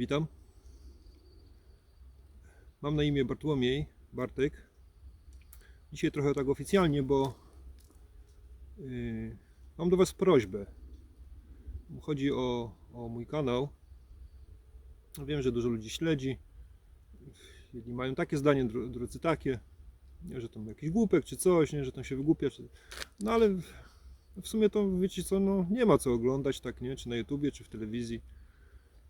Witam. Mam na imię Bartłomiej, Bartek. Dzisiaj trochę tak oficjalnie, bo yy, mam do Was prośbę. Chodzi o, o mój kanał. Wiem, że dużo ludzi śledzi. Jedni mają takie zdanie, dru- drudzy takie. Nie, że tam jakiś głupek czy coś, nie, że tam się wygłupia. Czy... No ale w- w sumie to wiecie co, no nie ma co oglądać tak, nie? Czy na YouTubie, czy w telewizji.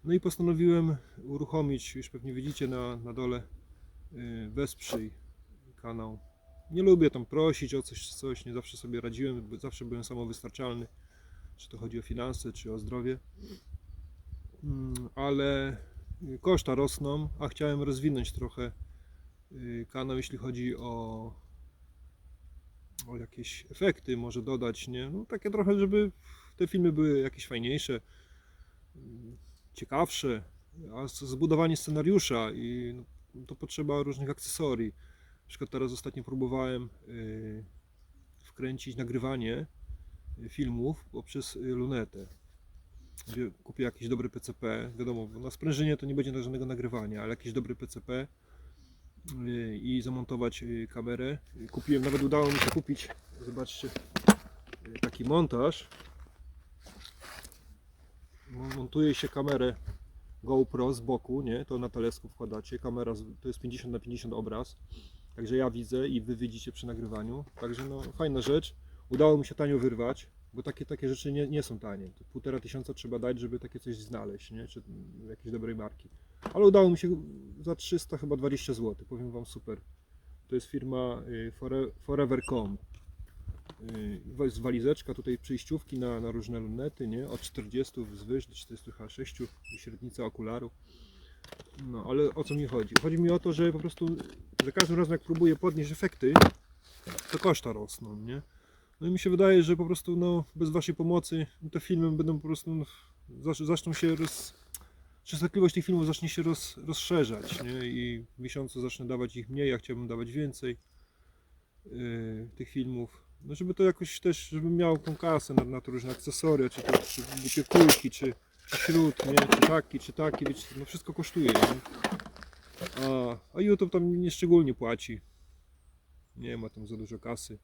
No i postanowiłem uruchomić, już pewnie widzicie na, na dole, yy, wesprzyj kanał. Nie lubię tam prosić o coś, coś, nie zawsze sobie radziłem, zawsze byłem samowystarczalny, czy to chodzi o finanse, czy o zdrowie. Mm, Ale koszta rosną, a chciałem rozwinąć trochę y, kanał, jeśli chodzi o, o jakieś efekty, może dodać, nie? No takie trochę, żeby te filmy były jakieś fajniejsze, ciekawsze, a zbudowanie scenariusza i no, to potrzeba różnych akcesorii. Na przykład teraz ostatnio próbowałem y, wkręcić nagrywanie y, filmów poprzez y, lunetę. Kupię jakiś dobry PCP, wiadomo, na sprężynie to nie będzie żadnego nagrywania, ale jakiś dobry PCP i zamontować kamerę. Kupiłem, nawet udało mi się kupić, zobaczcie, taki montaż. Mo- Montuje się kamerę GoPro z boku, nie? To na teleskop wkładacie. Kamera to jest 50 na 50 obraz. Także ja widzę i wy widzicie przy nagrywaniu. Także no fajna rzecz. Udało mi się tanio wyrwać, bo takie, takie rzeczy nie, nie są tanie. To półtora tysiąca trzeba dać, żeby takie coś znaleźć, nie? Czy jakiejś dobrej marki. Ale udało mi się za 300 chyba 20 zł. Powiem wam super. To jest firma y, Fore- Forever.com. Y, Jest walizeczka, tutaj przyjściówki na, na różne lunety, nie? Od 40 wzwyż do 46 i średnica okularu. No, ale o co mi chodzi? Chodzi mi o to, że po prostu za każdym razem jak próbuję podnieść efekty, to koszta rosną, nie? No i mi się wydaje, że po prostu no, bez waszej pomocy te filmy będą po prostu no, zac- zaczną się roz... Częstotliwość tych filmów zacznie się roz, rozszerzać, nie? I w miesiącu zacznę dawać ich mniej, ja chciałbym dawać więcej yy, tych filmów. No żeby to jakoś też, żebym miał tą kasę na, na to różne akcesoria, czy to czy głupie czy, czy śród, nie? Czy taki, czy taki, wiecie, no wszystko kosztuje, nie? A, a YouTube tam nie szczególnie płaci. Nie ma tam za dużo kasy.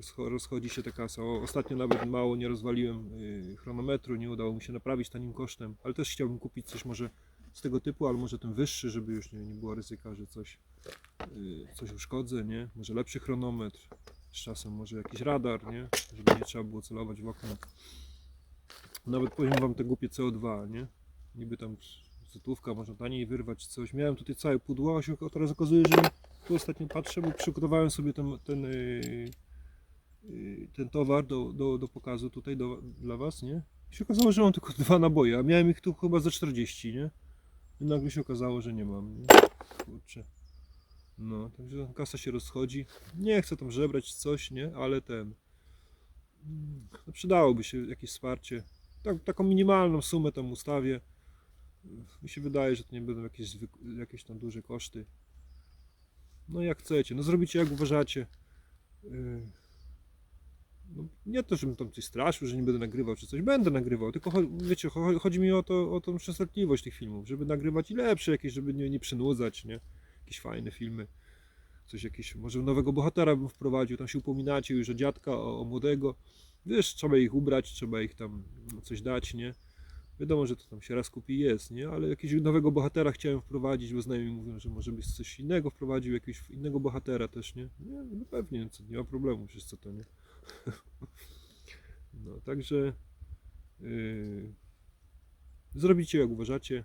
Rozcho- rozchodzi się ta kasa. O, ostatnio nawet mało nie rozwaliłem y, chronometru, nie udało mi się naprawić tanim kosztem, ale też chciałbym kupić coś może z tego typu, ale może ten wyższy, żeby już nie, nie było ryzyka, że coś, y, coś uszkodzę, nie? Może lepszy chronometr, z czasem może jakiś radar, nie? Żeby nie trzeba było celować w okno. Nawet powiem wam te głupie CO2, nie? Niby tam złotówka, można taniej wyrwać coś. Miałem tutaj całe pudło, a się teraz okazuje, że tu ostatnio patrzę, bo przygotowałem sobie ten, ten, yy, yy, ten towar do, do, do pokazu tutaj do, dla Was, nie? I się okazało, że mam tylko dwa naboje, a miałem ich tu chyba za 40, nie? I nagle się okazało, że nie mam, nie? Kurczę. No, także kasa się rozchodzi. Nie chcę tam żebrać coś, nie? Ale ten... mm, No, przydałoby się jakieś wsparcie. Tak, taką minimalną sumę tam ustawię. Mi się wydaje, że to nie będą jakieś, jakieś tam duże koszty. No jak chcecie, no zrobicie jak uważacie. Yy, No, nie to, żebym tam coś straszył, że nie będę nagrywał czy coś. Będę nagrywał, tylko wiecie, cho- chodzi mi o, to, o tą częstotliwość tych filmów, żeby nagrywać i lepsze jakieś, żeby nie, nie przynudzać, nie? Jakieś fajne filmy. Coś jakieś, może nowego bohatera bym wprowadził, tam się upominacie już o dziadka, o, o młodego. Wiesz, trzeba ich ubrać, trzeba ich tam coś dać, nie? Wiadomo, że to tam się raz kupi jest, nie? Ale jakiegoś nowego bohatera chciałem wprowadzić, bo znajomi mówią, że może byś coś innego wprowadził, jakiegoś innego bohatera też, nie? Nie, no pewnie, co, nie ma problemu, przecież co to, nie? No, także yy, zrobicie jak uważacie.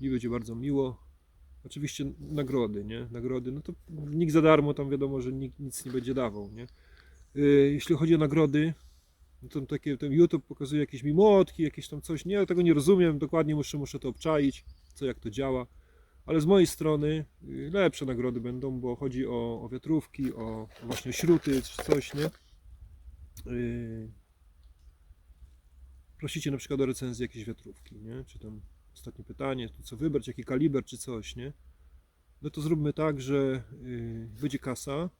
Mi będzie bardzo miło. Oczywiście nagrody, nie? Nagrody, no to nikt za darmo, tam wiadomo, że nikt nic nie będzie dawał, nie? Yy, jeśli chodzi o nagrody, no to takie, ten YouTube pokazuje jakieś mimotki, jakieś tam coś. Nie, ja tego nie rozumiem, dokładnie muszę, muszę to obczaić, co jak to działa. Ale z mojej strony y, lepsze nagrody będą, bo chodzi o, o wiatrówki, o właśnie śruty czy coś, nie? Yy, Prosicie na przykład o recenzję jakiejś wiatrówki, nie? Czy tam ostatnie pytanie, tu co wybrać, jaki kaliber czy coś, nie? No to zróbmy tak, że będzie kasa,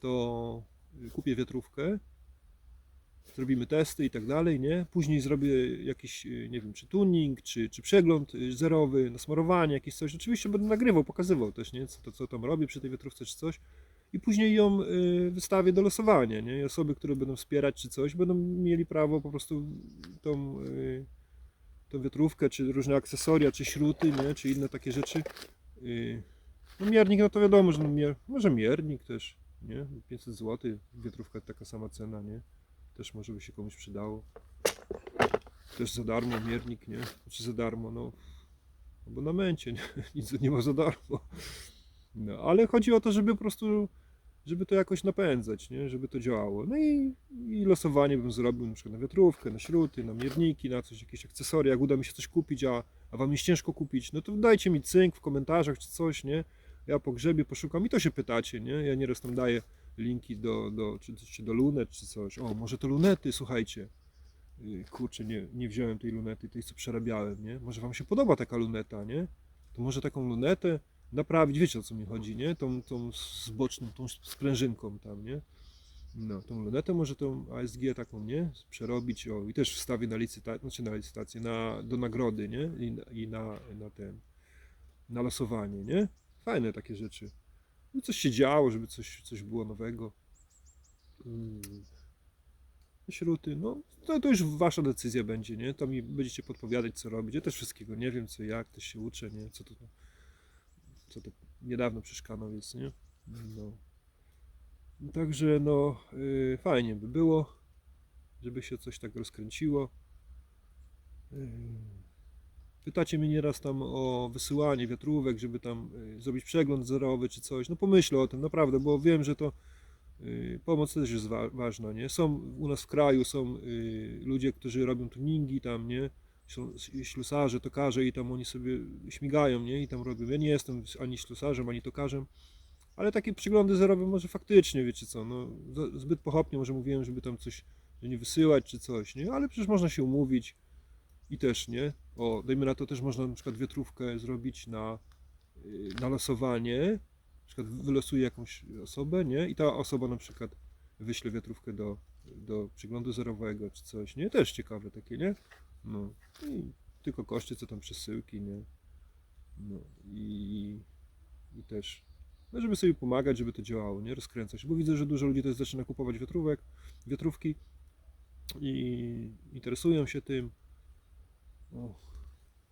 to y, kupię wiatrówkę, zrobimy testy i tak dalej, nie? Później zrobię jakiś, y, nie wiem, czy tuning, czy, czy przegląd y, zerowy, nasmarowanie, jakieś coś. Oczywiście będę nagrywał, pokazywał też, nie? Co, to, co tam robię przy tej wiatrówce, czy coś. I później ją y, wystawię do losowania, nie? I osoby, które będą wspierać, czy coś, będą mieli prawo po prostu tą, tą wiatrówkę, czy różne akcesoria, czy śruty, nie? Czy inne takie rzeczy. Y, no miernik, no to wiadomo, że no mier, może miernik też, nie? 500 zł, wiatrówka taka sama cena, nie? Też może by się komuś przydało. Też za darmo miernik, nie? Czy za darmo, no. Abonamencie, nie? Nic nie ma za darmo. No, ale chodzi o to, żeby po prostu, żeby to jakoś napędzać, nie? Żeby to działało. No i, i losowanie bym zrobił na przykład na wiatrówkę, na śruty, na mierniki, na coś, jakieś akcesoria. Jak uda mi się coś kupić, a, a wam jest ciężko kupić, no to dajcie mi cynk w komentarzach czy coś, nie? Ja po grzebie poszukam i to się pytacie, nie? Ja nieraz tam daję linki do, do, czy, czy do lunet, czy coś. O, może to lunety, słuchajcie. Yy, Kurczę, nie, nie wziąłem tej lunety, tej co przerabiałem, nie? Może wam się podoba taka luneta, nie? To może taką lunetę naprawić, wiecie o co mi chodzi, nie? Tą, tą z boczną, tą sprężynką tam, nie? No, tą lunetę może tą ASG taką, nie? Przerobić, o, i też wstawię na licytację, znaczy na licytację, na, do nagrody, nie? I, i na, na ten, na losowanie, nie? Fajne takie rzeczy. No coś się działo, żeby coś, coś było nowego. Mm. Śruty, no to, to już wasza decyzja będzie, nie? To mi będziecie podpowiadać, co robić. Ja też wszystkiego nie wiem, co jak, też się uczę, nie? Co to, co to niedawno przecież kanał jest, nie? No. Także no, yy, fajnie by było, żeby się coś tak rozkręciło. Yy. Pytacie mnie nieraz tam o wysyłanie wiatrówek, żeby tam y, zrobić przegląd zerowy czy coś. No pomyślę o tym naprawdę, bo wiem, że to y, pomoc też jest wa- ważna, nie? Są u nas w kraju są y, ludzie, którzy robią tuningi tam, nie? Ślusarze, tokarze i tam oni sobie śmigają, nie? I tam robią. Ja nie jestem ani ślusarzem, ani tokarzem, ale takie przeglądy zerowe może faktycznie, wiecie co, no zbyt pochopnie może mówiłem, żeby tam coś nie wysyłać czy coś, nie? Ale przecież można się umówić i też, nie? O, dajmy na to też można na przykład wiatrówkę zrobić na, y, na losowanie. Na przykład wylosuje jakąś osobę, nie? I ta osoba na przykład wyśle wiatrówkę do, do przeglądu zerowego czy coś, nie? Też ciekawe takie, nie? No. I tylko koszty, co tam przesyłki, nie? No i, i też, no żeby sobie pomagać, żeby to działało, nie? Rozkręcać, bo widzę, że dużo ludzi też zaczyna kupować wiatrówek, wiatrówki i interesują się tym.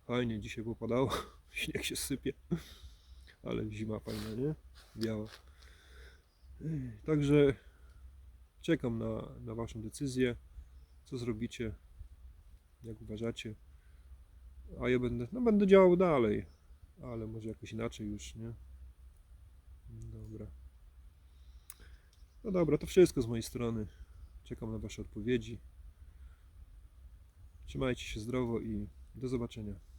Fajnie dzisiaj popadało, śnieg się sypie, ale zima fajna, nie? Biała. Także czekam na, na Waszą decyzję, co zrobicie, jak uważacie. A ja będę, no będę działał dalej, ale może jakoś inaczej już, nie? Dobra. No dobra, to wszystko z mojej strony. Czekam na Wasze odpowiedzi. Trzymajcie się zdrowo i do zobaczenia.